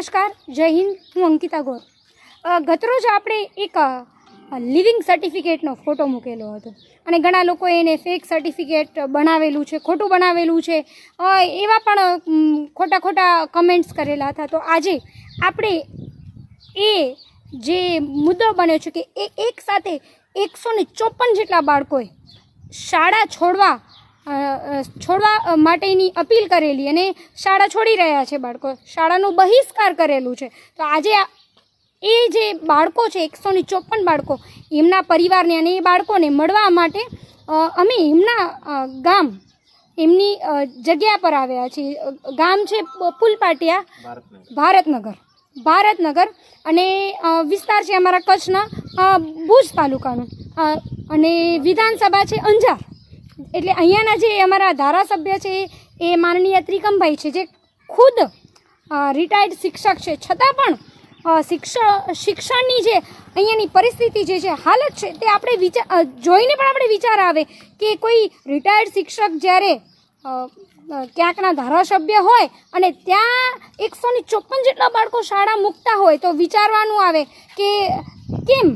નમસ્કાર, જય હિન્દ, હું અંકિતા ગોર. ગતરોજ આપણે એક લિવિંગ સર્ટિફિકેટનો ફોટો મૂકેલો હતો. અને ઘણા લોકોએ એને ફેક સર્ટિફિકેટ બનાવેલું છે, ખોટું બનાવેલું છે. એવા પણ ખોટા ખોટા કમેન્ટ્સ કરેલા હતા. તો આજે આપણે એ જે મુદ્દો બન્યો છે કે એ એક સાથે એકસો ચોપન જેટલા બાળકોએ શાળા છોડવા છોડવા માટેની અપીલ કરેલી અને શાળા છોડી રહ્યા છે બાળકો. શાળાનો બહિષ્કાર કરેલું છે. તો આજે એ જે બાળકો છે એકસો ને ચોપન બાળકો એમના પરિવારને અને એ બાળકોને મળવા માટે અમે એમના ગામ એમની જગ્યા પર આવ્યા છીએ. ગામ છે પુલપાટિયા ભારતનગર. ભારતનગર. અને વિસ્તાર છે અમારા કચ્છના ભુજ તાલુકાનું. અને વિધાનસભા છે અંજાર. એટલે અહીંયાના જે અમારા ધારાસભ્ય છે, એ માનનીય ત્રિકમભાઈ છે, જે ખુદ રિટાયર્ડ શિક્ષક છે. છતાં પણ શિક્ષણ શિક્ષણની જે અહીંયાની પરિસ્થિતિ જે છે હાલત છે, તે આપણે વિચાર જોઈને પણ આપણે વિચાર આવે કે કોઈ રિટાયર્ડ શિક્ષક જ્યારે ક્યાંકના ધારાસભ્ય હોય અને ત્યાં એકસો ચોપન જેટલા બાળકો શાળા મૂકતા હોય તો વિચારવાનું આવે કે કેમ?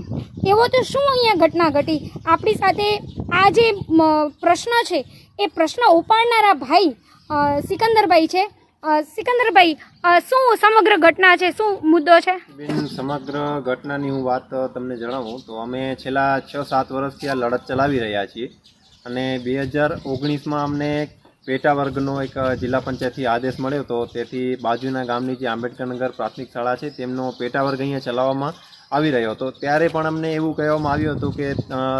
એવો તો શું અહીંયા ઘટના ઘટી? આપણી સાથે આ જે પ્રશ્ન છે, એ પ્રશ્ન ઉપાડનારા ભાઈ સિકંદરભાઈ છે. સિકંદરભાઈ શું સમગ્ર ઘટના છે? શું મુદ્દો છે? સમગ્ર ઘટનાની હું વાત તમને જણાવું તો અમે છેલ્લા છ, સાત વર્ષથી આ લડત ચલાવી રહ્યા છીએ. અને બે હજાર ઓગણીસમાં અમને પેટા વર્ગનો એક જિલ્લા પંચાયતથી આદેશ મળ્યો હતો તેથી બાજુના ગામની જે આંબેડકરનગર પ્રાથમિક શાળા છે તેમનો પેટા વર્ગ અહીંયા ચલાવવામાં આવી રહ્યો હતો. ત્યારે પણ અમને એવું કહેવામાં આવ્યું હતું કે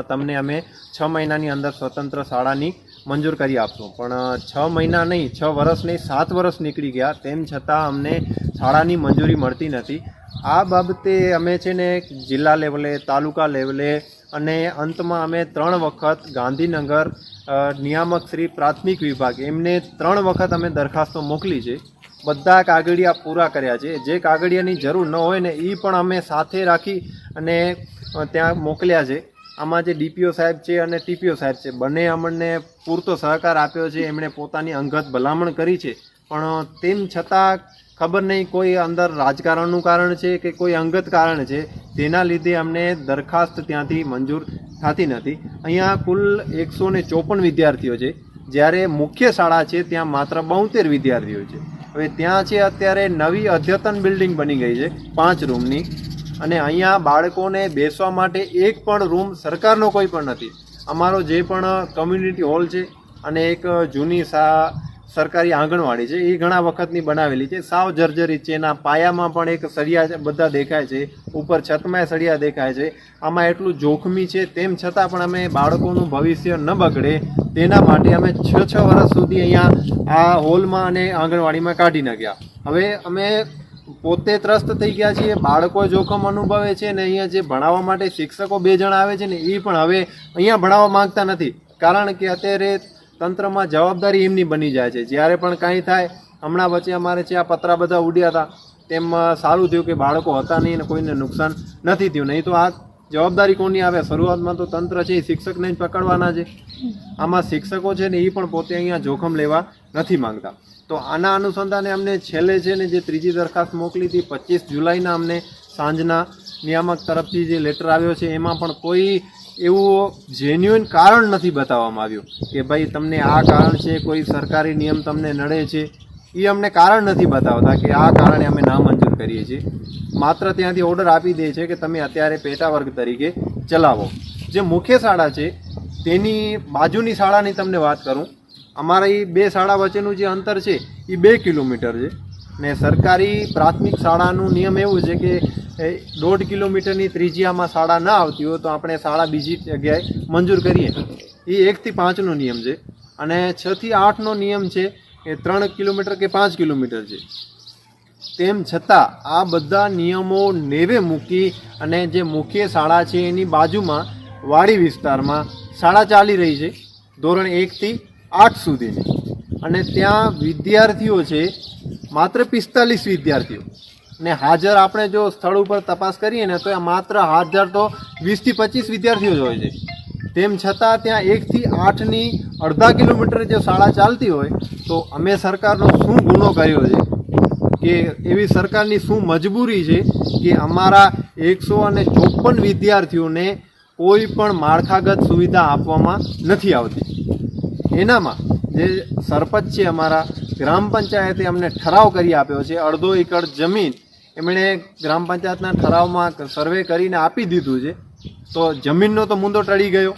તમને અમે છ મહિનાની અંદર સ્વતંત્ર શાળાની મંજૂર કરી આપશું. પણ છ મહિના નહીં, છ વર્ષ નહીં, સાત વર્ષ નીકળી ગયા. તેમ છતાં અમને શાળાની મંજૂરી મળતી નથી. આ બાબતે અમે છે ને જિલ્લા લેવલે, તાલુકા લેવલે અને અંતમાં અમે ત્રણ વખત ગાંધીનગર નિયામક શ્રી પ્રાથમિક વિભાગ એમને ત્રણ વખત અમે દરખાસ્તો મોકલી છે. બધા કાગળિયા પૂરા કર્યા છે. જે કાગળિયાની જરૂર ન હોય ને એ પણ અમે સાથે રાખી અને ત્યાં મોકલ્યા છે. આમાં જે ડીપીઓ સાહેબ છે અને ટીપીઓ સાહેબ છે. બંને અમને પૂરતો સહકાર આપ્યો છે. એમણે પોતાની અંગત ભલામણ કરી છે. પણ તેમ છતાં ખબર નહીં કોઈ અંદર રાજકારણનું કારણ છે કે કોઈ અંગત કારણ છે. તેના લીધે અમને દરખાસ્ત ત્યાંથી મંજૂર થતી નથી. અહીંયા કુલ એકસો ને ચોપન વિદ્યાર્થીઓ છે. જ્યારે મુખ્ય શાળા છે, ત્યાં માત્ર બોતેર વિદ્યાર્થીઓ છે. હવે ત્યાં છે અત્યારે નવી અદ્યતન બિલ્ડિંગ બની ગઈ છે, પાંચ રૂમની અને અહીંયા બાળકોને બેસવા માટે એક પણ રૂમ સરકારનો કોઈ પણ નથી. અમારો જે પણ કમ્યુનિટી હોલ છે અને એક જૂની સા સરકારી આંગણવાડી છે, એ ઘણા વખતની બનાવેલી છે. સાવ જર્જરિત છે, એના પાયામાં પણ એક સળિયા બધા દેખાય છે. ઉપર છતમાં સળિયા દેખાય છે. આમાં એટલું જોખમી છે, તેમ છતાં પણ અમે બાળકોનું ભવિષ્ય ન બગડે તેના માટે અમે છ છ વર્ષ સુધી અહીંયા આ હોલમાં અને આંગણવાડીમાં કાઢી નાખ્યા. હવે અમે પોતે ત્રસ્ત થઈ ગયા છીએ, બાળકો જોખમ અનુભવે છે ને અહીંયા જે ભણાવવા માટે શિક્ષકો બે જણા આવે છે ને, એ પણ હવે અહીંયા ભણાવવા માંગતા નથી. કારણ કે અત્યારે તંત્રમાં જવાબદારી એમની બની જાય છે. જ્યારે પણ કાંઈ થાય, હમણાં વચ્ચે અમારે છે આ પતરા બધા ઉડ્યા હતા, તેમ સારું થયું કે બાળકો હતા નહીં અને કોઈને નુકસાન નથી થયું. નહીં તો આ જવાબદારી કોની આવે? શરૂઆતમાં તો તંત્ર છે, એ શિક્ષકને જ પકડવાના છે. આમાં શિક્ષકો છે ને એ પણ પોતે અહીંયા જોખમ લેવા નથી માંગતા. તો આના અનુસંધાને અમને છેલ્લે છે ને જે ત્રીજી દરખાસ્ત મોકલી હતી, પચીસ જુલાઈના અમને સાંજના નિયામક તરફથી જે લેટર આવ્યો છે, એમાં પણ કોઈ એવું જેન્યુઇન કારણ નથી બતાવવામાં આવ્યું કે ભાઈ તમને આ કારણ છે, કોઈ સરકારી નિયમ તમને નડે છે, એ અમને કારણ નથી બતાવતા કે આ કારણે અમે નામંજૂર કરીએ છીએ. માત્ર ત્યાંથી ઓર્ડર આપી દે છે કે તમે અત્યારે પેટા વર્ગ તરીકે ચલાવો. જે મુખ્ય શાળા છે, તેની બાજુની શાળાની તમને વાત કરું. અમારા એ બે શાળા વચ્ચેનું જે અંતર છે એ બે કિલોમીટર છે. ને સરકારી પ્રાથમિક શાળાનું નિયમ એવું છે કે દોઢ કિલોમીટરની ત્રિજ્યામાં શાળા ના આવતી હોય તો આપણે શાળા બીજી જગ્યાએ મંજૂર કરીએ. એ એકથી પાંચનો નિયમ છે અને છથી આઠનો નિયમ છે એ ત્રણ કિલોમીટર કે પાંચ કિલોમીટર છે. તેમ છતાં આ બધા નિયમો નેવે મૂકી અને જે મુખ્ય શાળા છે એની બાજુમાં વાડી વિસ્તારમાં શાળા ચાલી રહી છે ધોરણ એકથી આઠ સુધીની. અને ત્યાં વિદ્યાર્થીઓ છે માત્ર પિસ્તાલીસ વિદ્યાર્થીઓ. ને હાજર આપણે જો સ્થળ ઉપર તપાસ કરીએ ને તો માત્ર હાજર તો વીસથી પચીસ વિદ્યાર્થીઓ જ હોય છે. તેમ છતાં ત્યાં એકથી આઠની અડધા કિલોમીટર જો શાળા ચાલતી હોય, તો અમે સરકારનો શું ગુનો કર્યો છે? કે એવી સરકારની શું મજબૂરી છે કે અમારા એકસો અને ચોપન વિદ્યાર્થીઓને કોઈ પણ માળખાગત સુવિધા આપવામાં નથી આવતી? એનામાં જે સરપંચ છે અમારા ગ્રામ પંચાયતે અમને ઠરાવ કરી આપ્યો છે, અડધો એકર જમીન એમણે ગ્રામ પંચાયતના ઠરાવમાં સર્વે કરીને આપી દીધું છે. તો જમીનનો તો મુંદો ટળી ગયો.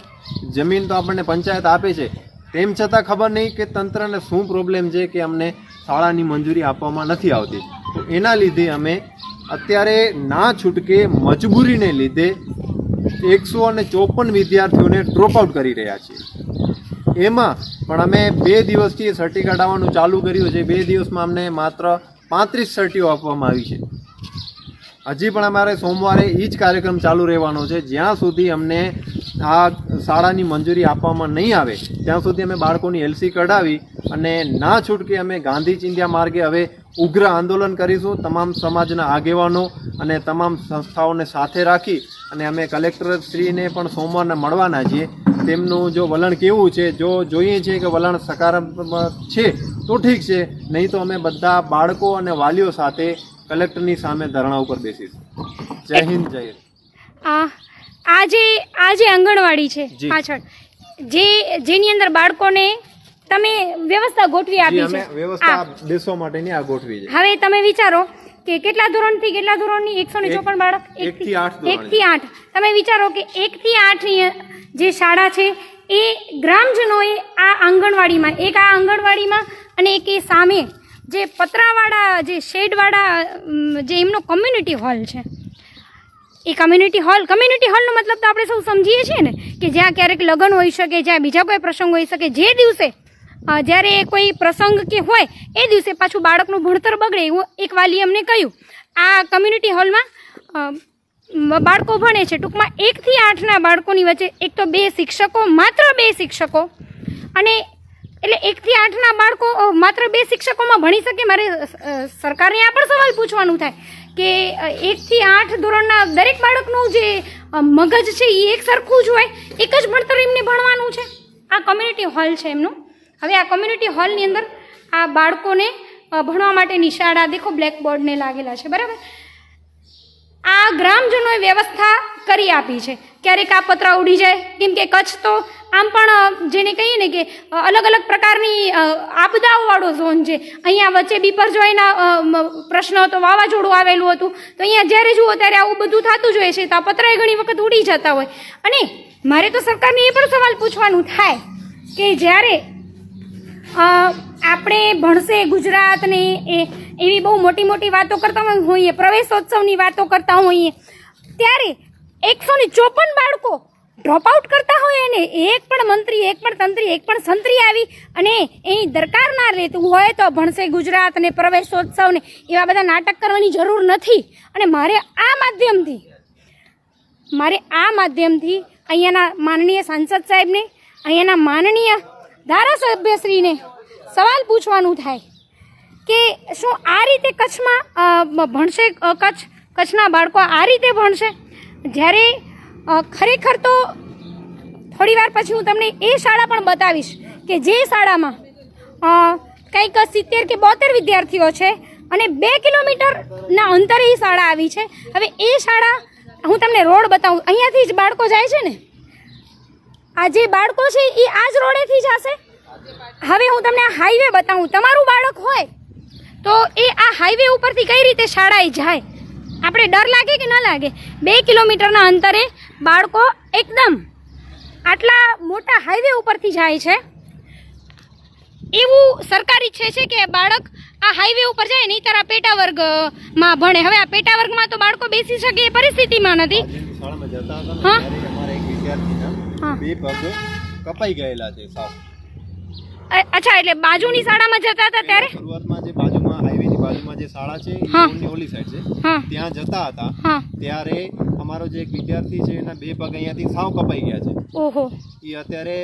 જમીન તો આપણને પંચાયત આપે છે. તેમ છતાં ખબર નહીં કે તંત્રને શું પ્રોબ્લેમ છે કે અમને શાળાની મંજૂરી આપવામાં નથી આવતી. તો એના લીધે અમે અત્યારે ના છૂટકે મજબૂરીને લીધે એકસો અને ચોપન વિદ્યાર્થીઓને ડ્રોપ આઉટ કરી રહ્યા છીએ. એમાં પણ અમે બે દિવસથી સર્ટી કાઢવાનું ચાલુ કર્યું છે. બે દિવસમાં અમને માત્ર પાંત્રીસ સર્ટીઓ આપવામાં આવી છે. હજી પણ અમારે સોમવારે એ જ કાર્યક્રમ ચાલુ રહેવાનો છે. જ્યાં સુધી અમને આ શાળાની મંજૂરી આપવામાં નહીં આવે, ત્યાં સુધી અમે બાળકોની એલસી કઢાવી અને ના છૂટકે અમે ગાંધી ચિંધ્યા માર્ગે હવે ઉગ્ર આંદોલન કરીશું. તમામ સમાજના આગેવાનો અને તમામ સંસ્થાઓને સાથે રાખી અને અમે કલેક્ટર શ્રીને પણ સોમવારને મળવાના છીએ. તેમનું જો વલણ કેવું છે જો જોઈએ છીએ કે વલણ સકારાત્મક છે તો ઠીક છે. નહીં તો અમે બધા બાળકો અને વાલીઓ સાથે કલેક્ટરની સામે ધરણા ઉપર બેસીશું. જય હિન્દ જય. આ આજે જે આ જે આંગણવાડી છે પાછળ જે જેની અંદર બાળકોને તમે વ્યવસ્થા ગોઠવી આપી અમે છે. વ્યવસ્થા બેસવા માટેની આ ગોઠવી છે. હવે તમે વિચારો કે કેટલા ધોરણથી કેટલા ધોરણની? એકસો ને ચોપન બાળક? એકથી આઠ એકથી આઠ. તમે વિચારો કે એકથી આઠની જે શાળા છે એ ગ્રામજનોએ આ આંગણવાડીમાં એક આ આંગણવાડીમાં અને એક એ સામે જે પતરાવાળા જે શેડવાળા જે એમનો કમ્યુનિટી હોલ છે. એ કમ્યુનિટી હોલ કમ્યુનિટી હોલનો મતલબ તો આપણે સૌ સમજીએ છીએ ને કે જ્યાં ક્યારેક લગ્ન હોઈ શકે જ્યાં બીજા કોઈ પ્રસંગ હોઈ શકે જે દિવસે જ્યારે કોઈ પ્રસંગ કે હોય, એ દિવસે પાછું બાળકનું ભણતર બગડે એવું એક વાલીએ અમને કહ્યું. આ કમ્યુનિટી હોલમાં બાળકો ભણે છે. ટૂંકમાં એકથી આઠના બાળકોની વચ્ચે એક તો બે શિક્ષકો, માત્ર બે શિક્ષકો. અને એટલે એકથી આઠના બાળકો માત્ર બે શિક્ષકોમાં ભણી શકે? મારે સરકારને આ પણ સવાલ પૂછવાનું થાય કે એકથી આઠ ધોરણના દરેક બાળકનું જે મગજ છે એ એક સરખું જ હોય? એક જ ભણતર એમને ભણવાનું છે? આ કમ્યુનિટી હોલ છે એમનું. હવે આ કોમ્યુનિટી હોલની અંદર આ બાળકોને ભણવા માટેની શાળા દેખો બ્લેકબોર્ડને લાગેલા છે, બરાબર? આ ગ્રામજનોએ વ્યવસ્થા કરી આપી છે. ક્યારેક આ પતરા ઉડી જાય, કેમ કે કચ્છ તો આમ પણ જેને કહીએ ને કે અલગ અલગ પ્રકારની આપદાઓવાળો ઝોન છે. અહીંયા વચ્ચે બીપરજોયના પ્રશ્ન હતો, વાવાઝોડું આવેલું હતું. તો અહીંયા જ્યારે જુઓ ત્યારે આવું બધું થતું જ હોય છે, તો આ પતરાએ ઘણી વખત ઉડી જતા હોય. અને મારે તો સરકારને એ પણ સવાલ પૂછવાનું થાય કે જ્યારે આપણે ભણશે ગુજરાતને એ, એવી બહુ મોટી મોટી વાતો કરતા હોઈએ, પ્રવેશોત્સવની વાતો કરતા હોઈએ. ત્યારે એકસો ને ચોપન બાળકો ડ્રોપ આઉટ કરતા હોય ને એક પણ મંત્રી, એક પણ તંત્રી, એક પણ સંત્રી આવી અને એ દરકાર ના રહેતું હોય તો ભણશે ગુજરાત અને પ્રવેશોત્સવ ને એવા બધા નાટક કરવાની જરૂર નથી. અને મારે આ માધ્યમથી, મારે આ માધ્યમથી અહીંયાના માનનીય સાંસદ સાહેબને, અહીંયાના માનનીય ધારાસભ્યશ્રીને સવાલ પૂછવાનું થાય કે શું આ રીતે કચ્છમાં ભણશે કચ્છ, કચ્છના બાળકો આ રીતે ભણશે? જ્યારે ખરેખર તો થોડી વાર પછી હું તમને એ શાળા પણ બતાવીશ કે જે શાળામાં કંઈક સિત્તેર કે બોતેર વિદ્યાર્થીઓ છે અને બે કિલોમીટરના અંતરે એ શાળા આવી છે. હવે એ શાળા, હું તમને રોડ બતાવું. અહીંયાથી જ બાળકો જાય છે ને? આ જે બાળકો છે એ આ જ રોડેથી જશે? હવે હું તમને આ હાઈવે બતાવું. તમારું બાળક હોય તો એ આ હાઈવે ઉપરથી કઈ રીતે શાળાએ જાય? આપણે ડર લાગે કે ન લાગે? બે કિલોમીટરના અંતરે બાળકો એકદમ આટલા મોટા હાઈવે ઉપરથી જાય છે. એવું સરકાર ઈચ્છે છે કે બાળક આ હાઈવે ઉપર જાય નહીંતર આ પેટા વર્ગમાં ભણે. હવે આ પેટા વર્ગમાં તો બાળકો બેસી શકે એ પરિસ્થિતિમાં નથી. હા. બે પગ કપાઈ ગયેલા છે સાવ. અચ્છા એટલે બાજુની શાળામાં જતા હતા ત્યારે? શરૂઆતમાં જે બાજુમાં હાઈવેની બાજુમાં જે શાળા છે એ ઓલી સાઈડ છે. ત્યાં જતા હતા. ત્યારે અમારો જે એક વિદ્યાર્થી છે એના બે પગ અહીંયાથી સાવ કપાઈ ગયા છે. ઓહો. એ અત્યારે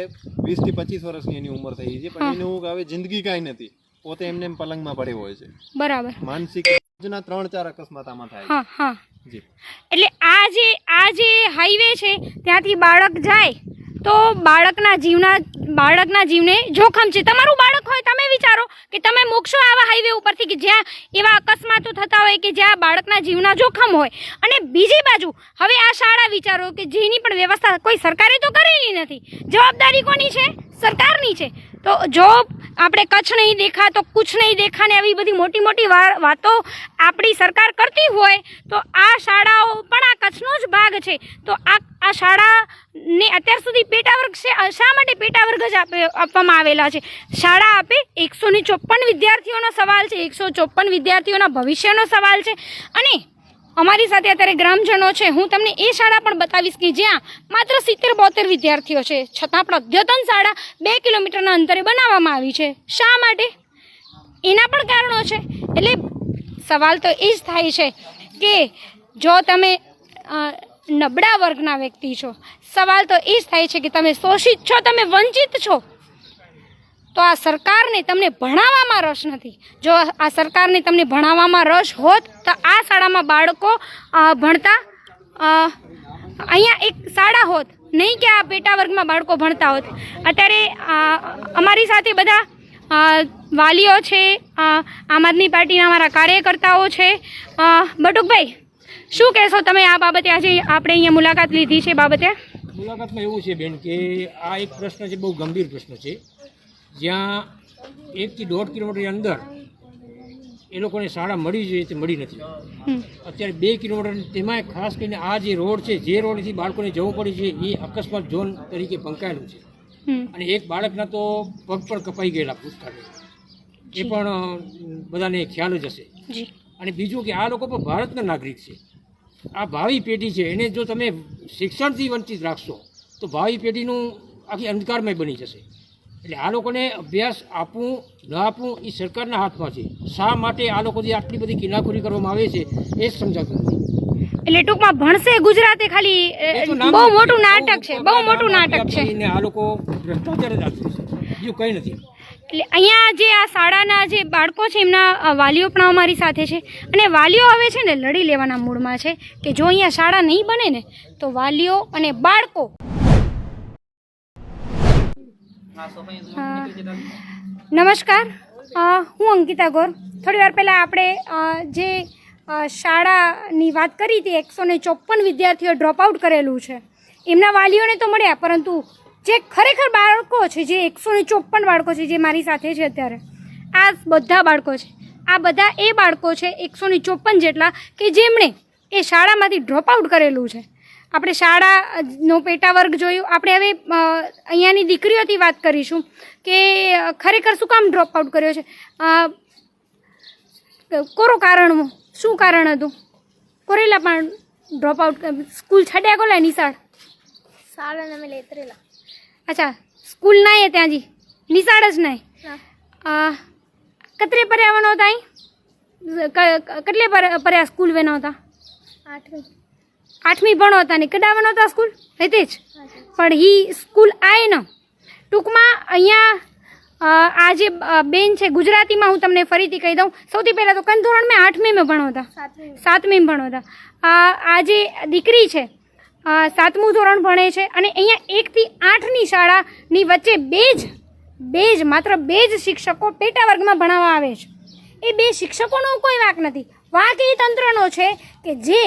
વીસથી પચીસ વર્ષની એની ઉંમર થઈ છે પણ એનું હવે જિંદગી કાંઈ નથી. પોતે એમને એમ પલંગમાં પડ્યો હોય છે. બરાબર. માનસિક રોજના ત્રણ ચાર અકસ્માત આમાં થાય હા હા. જી. એટલે આ જે આ જે હાઈવે છે ત્યાંથી બાળક જાય તો બાળકના જીવના, બાળકના જીવને જોખમ છે. તમારું બાળક હોય, તમે વિચારો કે તમે મોક્ષો આવા હાઈવે ઉપરથી કે જ્યાં એવા અકસ્માતો થતા હોય કે જ્યાં બાળકના જીવના જોખમ હોય. અને બીજી બાજુ, હવે આ શાળા વિચારો કે જેની પણ વ્યવસ્થા કોઈ સરકારે તો કરેલી નથી. જવાબદારી કોની છે? સરકારની છે. તો જો આપણે કચ્છ નહીં દેખા, તો કુછ નહીં દેખા ને આવી બધી મોટી મોટી વાતો આપણી સરકાર કરતી હોય, તો આ શાળાઓ પણ આ કચ્છનો જ ભાગ છે. તો આ આ શાળાને અત્યાર સુધી પેટા વર્ગ શા માટે પેટા વર્ગ જ આપે, આપવામાં આવેલા છે? શાળા આપે એકસો ચોપ્પન વિદ્યાર્થીઓનો સવાલ છે, એકસો ચોપન વિદ્યાર્થીઓના ભવિષ્યનો સવાલ છે. અને અમારી સાથે અત્યારે ગ્રામજનો છે. હું તમને એ શાળા પણ બતાવીશ કે જ્યાં માત્ર સિત્તેર બોતેર વિદ્યાર્થીઓ છે. છતાં પણ અદ્યતન શાળા બે કિલોમીટરના અંતરે બનાવવામાં આવી છે. શા માટે? એના પણ કારણો છે. એટલે સવાલ તો એ જ થાય છે કે જો તમે નબળા વર્ગના વ્યક્તિ છો, સવાલ તો એ જ થાય છે કે તમે શોષિત છો, તમે વંચિત છો. તો આ સરકારને તમને ભણાવવામાં રસ નથી. જો આ સરકારને તમને ભણાવવામાં રસ હોત, તો આ શાળામાં બાળકો ભણતા અહીંયા એક શાળા હોત. નહીં કે આ પેટા વર્ગમાં બાળકો ભણતા હોત. અત્યારે અમારી સાથે બધા વાલીઓ છે આમ આદમી પાર્ટીના અમારા કાર્યકર્તાઓ છે. બટુકભાઈ, શું કહેશો તમે આ બાબતે? આજે આપણે અહીંયા મુલાકાત લીધી છે બાબતે? મુલાકાતમાં એવું છે બેન કે આ એક પ્રશ્ન છે, બહુ ગંભીર પ્રશ્ન છે. જ્યાં એકથી દોઢ કિલોમીટરની અંદર એ લોકોને શાળા મળી જોઈએ તે મળી નથી. અત્યારે બે કિલોમીટર તેમાંય ખાસ કરીને આ જે રોડ છે જે રોડથી બાળકોને જવું પડે છે એ અકસ્માત ઝોન તરીકે બંકાયેલું છે. અને એક બાળકના તો પગ પણ કપાઈ ગયેલા ભૂતકાળે. એ પણ બધાને ખ્યાલ જ હશે. અને બીજું કે આ લોકો પણ ભારતના નાગરિક છે. આ ભાવિ પેઢી છે એને જો તમે શિક્ષણથી વંચિત રાખશો તો ભાવિ પેઢીનું આખી અંધકારમય બની જશે. એટલે આ લોકોને અભ્યાસ આપવું ન આપવું એ સરકારના હાથમાં છે. શા માટે આ લોકો જે આટલી બધી કિનાખોરી કરવામાં આવે છે એ જ સમજાતું નથી. એટલે ટૂંકમાં ભણશે ગુજરાતે ખાલી બહુ મોટું નાટક છે બહુ મોટું નાટક છે. આ લોકો ભ્રષ્ટાચાર જ બીજું કંઈ નથી. એટલે અહીંયા જે આ શાળાના જે બાળકો છે એમના વાલીઓ પણ અમારી સાથે છે. અને વાલીઓ હવે છે ને લડી લેવાના મૂડમાં છે કે જો અહીંયા શાળા નહીં બને ને તો વાલીઓ અને બાળકો નમસ્કાર. હું અંકિતા ગોર. થોડી વાર પહેલાં આપણે જે શાળાની વાત કરી હતી એકસો ને ચોપન વિદ્યાર્થીઓ ડ્રોપ આઉટ કરેલું છે. એમના વાલીઓને તો મળ્યા પરંતુ જે ખરેખર બાળકો છે જે એકસો ને ચોપન બાળકો છે જે મારી સાથે છે અત્યારે આ બધા બાળકો છે. આ બધા એ બાળકો છે એકસો ને ચોપન જેટલા કે જેમણે એ શાળામાંથી ડ્રોપ આઉટ કરેલું છે. આપણે શાળાનો પેટા વર્ગ જોયું. આપણે હવે અહીંયાની દીકરીઓથી વાત કરીશું કે ખરેખર શું કામ ડ્રોપ આઉટ કર્યો છે? કોરો કારણ શું? કારણ હતું? કોરેલા પણ ડ્રોપ આઉટ સ્કૂલ છાડ્યા કોલા નિશાળ શાળાને અમે લેતરેલા. અચ્છા સ્કૂલ નહીં ત્યાં જી? નિશાળ જ નહીં કતરે પર્યાવરણ હતા અહીં? કેટલે પર- પર્યા સ્કૂલ વેના હતા? આઠમી. આઠમી ભણો હતા ને કડા વનો હતા સ્કૂલ? રીતે જ. પણ હી સ્કૂલ આય ન ટૂંકમાં અહીંયા આ જે બેન છે ગુજરાતીમાં હું તમને ફરીથી કહી દઉં. સૌથી પહેલાં તો કન ધોરણ મેં આઠમી મેં ભણો હતા? સાતમી. સાતમી ભણો હતા. આ આ જે દીકરી છે સાતમું ધોરણ ભણે છે અને અહીંયા એકથી આઠની શાળાની વચ્ચે બે જ બે જ માત્ર બે જ શિક્ષકો પેટા વર્ગમાં ભણાવવા આવે છે. એ બે શિક્ષકોનો કોઈ વાંક નથી. વાંક એ તંત્રનો છે કે જે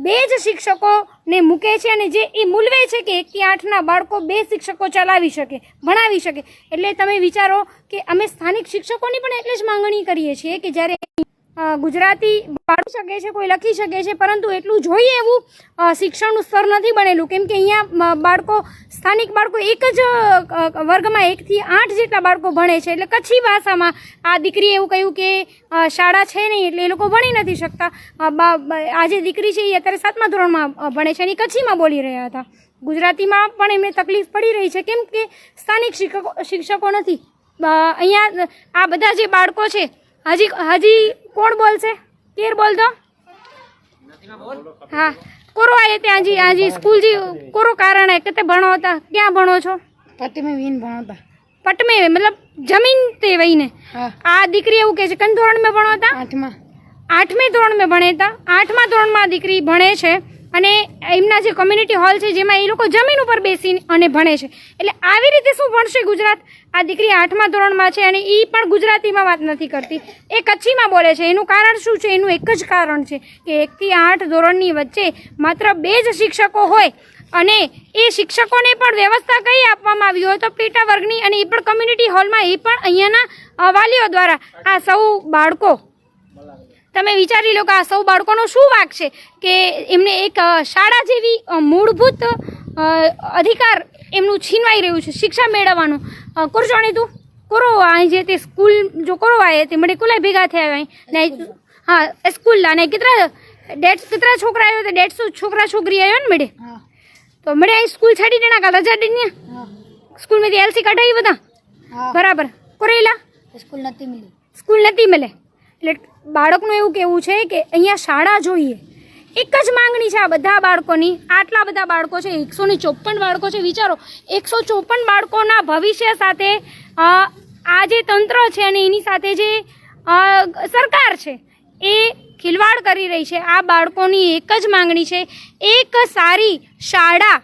બે જ શિક્ષકોને મૂકે છે અને જે એ મૂલવે છે કે એકથી આઠના બાળકો બે શિક્ષકો ચલાવી શકે, ભણાવી શકે. એટલે તમે વિચારો કે અમે સ્થાનિક શિક્ષકોની પણ એટલે જ માંગણી કરીએ છીએ કે જ્યારે ગુજરાતી વાંચી શકે છે, કોઈ લખી શકે છે, પરંતુ એટલું જોઈએ એવું શિક્ષણનું સ્તર નથી બનેલું. કેમ કે અહીંયા બાળકો, સ્થાનિક બાળકો એક જ વર્ગમાં એકથી આઠ જેટલા બાળકો ભણે છે. એટલે કચ્છી ભાષામાં આ દીકરીએ એવું કહ્યું કે શાળા છે નહીં, એટલે એ લોકો ભણી નથી શકતા. આ જે દીકરી છે એ અત્યારે સાતમા ધોરણમાં ભણે છે અને કચ્છીમાં બોલી રહ્યા હતા. ગુજરાતીમાં પણ એમને તકલીફ પડી રહી છે. કેમ કે સ્થાનિક શિક્ષકો શિક્ષકો નથી. અહીંયા આ બધા જે બાળકો છે હજી હજી કોણ બોલશે? કેર બોલ દો. હા કોરો આયે ત્યાં જી આજી સ્કૂલ જી કોરો કારણ હે તે ભણો હતા? ક્યાં ભણો છો? પટમે મેં વીન ભણતા પટમે મતલબ જમીન તે વહીને? આ દીકરી એવું કહે છે કન ધોરણ મેં ભણો હતા? આઠમા. આઠમે ધોરણ મેં ભણે હતા? આઠમા ધોરણમાં દીકરી ભણે છે. અને એમના જે કોમ્યુનિટી હોલ છે, જેમાં એ લોકો જમીન ઉપર બેસી અને ભણે છે. એટલે આવી રીતે શું ભણશે ગુજરાત? આ દીકરી આઠમા ધોરણમાં છે અને એ પણ ગુજરાતીમાં વાત નથી કરતી. એ કચ્છીમાં બોલે છે. એનું કારણ શું છે? એનું એક જ કારણ છે કે એકથી આઠ ધોરણની વચ્ચે માત્ર બે જ શિક્ષકો હોય અને એ શિક્ષકોને પણ વ્યવસ્થા કઈ આપવામાં આવી હોય તો પેટા વર્ગની અને એ પણ કમ્યુનિટી હોલમાં એ પણ અહીંયાના અવાલીઓ વાલીઓ દ્વારા આ સૌ બાળકો તમે વિચારી લો કે આ સૌ બાળકોનો શું વાક છે? કે એમને એક શાળા જેવી મૂળભૂત અધિકાર એમનું છીનવાઈ રહ્યું છે શિક્ષા મેળવવાનું. કુરચોણી તું? કરો અહીં જે તે સ્કૂલ જો કરો આયે તે મને કુલા ભેગા થયા અહીં હા સ્કૂલ અને કેટલા ડેટ કેટલા છોકરા આવ્યો તે ડેઢસો છોકરા છોકરી આવ્યો ને મેડે? તો મેડે અહીં સ્કૂલ છાડી દેના કાલ રજા દઈને સ્કૂલમાંથી એલસી કઢાવી બધા? બરાબર. કોરેલા સ્કૂલ નથી મળી. સ્કૂલ નથી મળે એટલે બાળકનું એવું કહેવું છે કે અહીંયા શાળા જોઈએ. એક જ માંગણી છે આ બધા બાળકોની. આટલા બધા બાળકો છે, એકસો ને ચોપન બાળકો છે. વિચારો, એકસો ચોપન બાળકોના ભવિષ્ય સાથે આ જે તંત્ર છે અને એની સાથે જે સરકાર છે, એ ખિલવાડ કરી રહી છે. આ બાળકોની એક જ માંગણી છે, એક સારી શાળા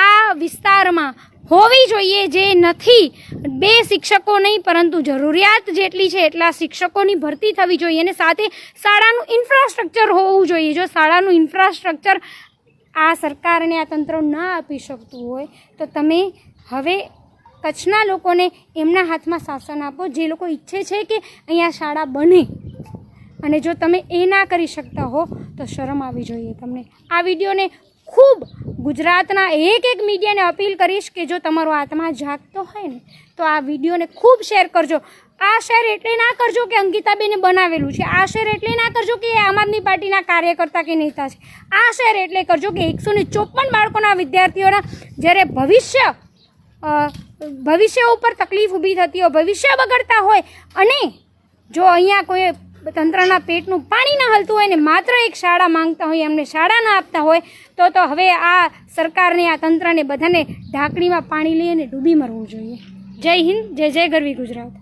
આ વિસ્તારમાં હોવી જોઈએ જે નથી. બે શિક્ષકો નહીં, પરંતુ જરૂરિયાત જેટલી છે એટલા શિક્ષકોની ભરતી થવી જોઈએ અને સાથે શાળાનું ઇન્ફ્રાસ્ટ્રક્ચર હોવું જોઈએ. જો શાળાનું ઇન્ફ્રાસ્ટ્રક્ચર આ સરકારને આ તંત્ર ના આપી શકતું હોય, તો તમે હવે કચ્છના લોકોને એમના હાથમાં શાસન આપો. જે લોકો ઈચ્છે છે કે અહીંયા શાળા બને અને જો તમે એ ના કરી શકતા હો, તો શરમ આવી જોઈએ તમને. આ વિડીયોને ખૂબ ગુજરાતના એક એક મીડિયાને અપીલ કરીશ કે જો તમારો આત્મા જાગતો હોય ને, તો આ વિડીયોને ખૂબ શેર કરજો. આ શેર એટલે ના કરજો કે અંકિતાબેને બનાવેલું છે. આ શેર એટલે ના કરજો કે એ આમ આદમી પાર્ટીના કાર્યકર્તા કે નેતા છે. આ શેર એટલે કરજો કે એકસો ને ચોપન બાળકોના વિદ્યાર્થીઓના જ્યારે ભવિષ્ય ભવિષ્ય ઉપર તકલીફ ઊભી થતી હોય, ભવિષ્ય બગડતા હોય અને જો અહીંયા કોઈ તંત્રના પેટનું પાણી ના હલતું હોય ને માત્ર એક શાળા માંગતા હોય, એમને શાળા ના આપતા હોય, તો તો હવે આ સરકારને, આ તંત્રને બધાને ઢાંકણીમાં પાણી લઈ અને ડૂબી મરવું જોઈએ. જય હિન્દ, જય જય ગરવી ગુજરાત.